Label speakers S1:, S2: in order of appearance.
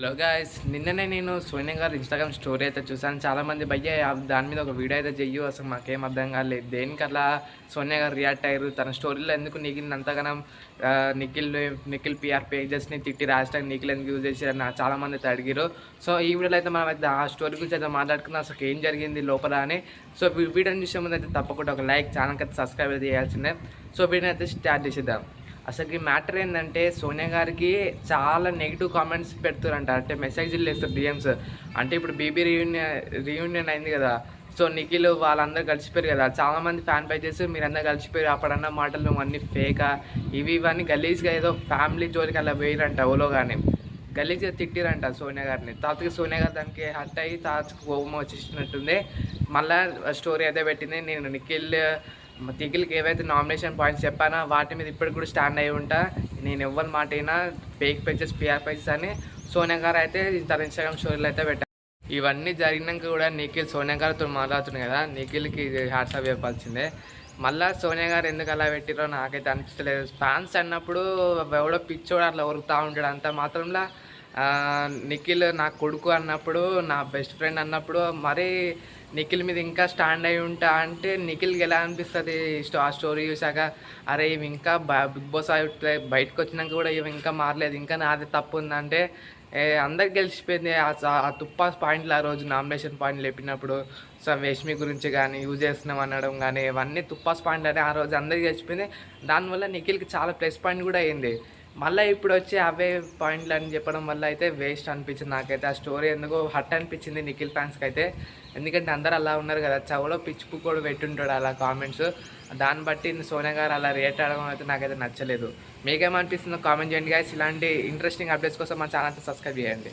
S1: Hello guys నిన్ననే నేను సోనియా గారు ఇన్స్టాగ్రామ్ స్టోరీ అయితే చూసాను చాలామంది భయ్య దాని మీద ఒక వీడియో అయితే చెయ్యు. అసలు మాకేం అర్థం కాలేదు. దేనికి అలా సోనియా గారు రియాక్ట్ అయ్యారు? తన స్టోరీలో ఎందుకు నిఖిల్ అంతగానం నిఖిల్ నిఖిల్ పిఆర్ పేజెస్ని తిట్టి రాష్ట్రం నిఖిల్ ఎందుకు యూజ్ చేసి చాలామంది అయితే అడిగారు సో ఈ వీడియోలో అయితే మనం అయితే ఆ స్టోరీ గురించి అయితే మాట్లాడుకున్నాం అసలు ఏం జరిగింది లోపల అని. సో వీడియో వీడియోని చూసే ముందు అయితే తప్పకుండా ఒక లైక్ ఛానల్కి అయితే సబ్స్క్రైబ్ అయితే చేయాల్సిందే. సో వీడియోని అయితే స్టార్ట్ చేసేద్దాం. అసలు ఈ మ్యాటర్ ఏంటంటే సోనియా గారికి చాలా నెగిటివ్ కామెంట్స్ పెడుతారంట అంటే మెసేజ్లు వేస్తారు డిఎమ్స్ అంటే ఇప్పుడు బీబీ రీయూనియన్ రీయూనియన్ అయింది కదా. సో నిఖిల్ వాళ్ళందరూ కలిసిపోయారు కదా. చాలామంది ఫ్యాన్ పేజెస్ మీరందరూ కలిసిపోయారు అప్పుడన్న మాటలు అన్నీ ఫేకా ఇవి ఇవన్నీ గలీజ్గా ఏదో ఫ్యామిలీ జోలికి అలా వేయరంట ఓలో కానీ గలీజ్గా తిట్టిరంట సోనియా గారిని. తాతకి సోనియా గారు దానికి హట్ అయ్యి తాతకి కోపం వచ్చేసినట్టుంది. మళ్ళీ స్టోరీ అయితే పెట్టింది. నేను నిఖిల్ తిగిలికి ఏవైతే నామినేషన్ పాయింట్స్ చెప్పానో వాటి మీద ఇప్పటికి కూడా స్టాండ్ అయి ఉంటా. నేను ఎవరి మాట అయినా ఫేక్ పేజెస్ పిఆర్ పేజెస్ అని సోనియా గారు అయితే తన ఇన్స్టాగ్రామ్ స్టోరీలో అయితే పెట్టారు ఇవన్నీ జరిగినాక కూడా నిఖిల్ సోనియా గారితో మాట్లాడుతున్నాయి కదా నిఖిల్కి హ్యాట్సాప్ చెప్పాల్సిందే మళ్ళా సోనియా గారు ఎందుకు అలా పెట్టిరో నాకైతే అనిపించలేదు ఫ్యాన్స్ అన్నప్పుడు ఎవడో పిచ్చోడు అట్లా ఉరుకుతూ ఉంటాడు అంత మాత్రంలో నిఖిల్ నా కొడుకు అన్నప్పుడు నా బెస్ట్ ఫ్రెండ్ అన్నప్పుడు మరీ నిఖిల్ మీద ఇంకా స్టాండ్ అయి ఉంటా అంటే నిఖిల్కి ఎలా అనిపిస్తుంది? స్టో- ఆ స్టోరీ చూసాక అరే ఇవి ఇంకా బిగ్ బాస్ బయటకు వచ్చినాక కూడా ఇవి ఇంకా మారలేదు. ఇంకా నాది తప్పు ఉందంటే అందరికి గెలిచిపోయింది. ఆ తుప్పాస్ తుప్పా పాయింట్లు ఆ రోజు నామినేషన్ పాయింట్లు చెప్పినప్పుడు సో వేష్మి గురించి కానీ యూజ్ చేస్తున్నాం అనడం కానీ ఇవన్నీ తుప్పాస్ పాయింట్లు అని ఆ రోజు అందరికి గెలిచిపోయింది. దానివల్ల నిఖిల్కి చాలా ప్లస్ పాయింట్ కూడా అయింది. మళ్ళీ ఇప్పుడు వచ్చి అవే పాయింట్లు అని చెప్పడం వల్ల అయితే వేస్ట్ అనిపించింది నాకైతే. ఆ స్టోరీ ఎందుకో హట్ అనిపించింది నిఖిల్ ఫ్యాన్స్కి అయితే ఎందుకంటే అందరు అలా ఉన్నారు కదా చవలో పిచ్చి కూడా పెట్టుంటాడు అలా కామెంట్స్ దాన్ని బట్టి సోనియా గారు అలా రియాక్ట్ అవ్వడం అయితే నాకైతే నచ్చలేదు. మీకేమనిపిస్తుందో కామెంట్ చేయండి గాయస్ ఇలాంటి ఇంట్రెస్టింగ్ అప్డేట్స్ కోసం మా ఛానల్ సబ్స్క్రైబ్ చేయండి.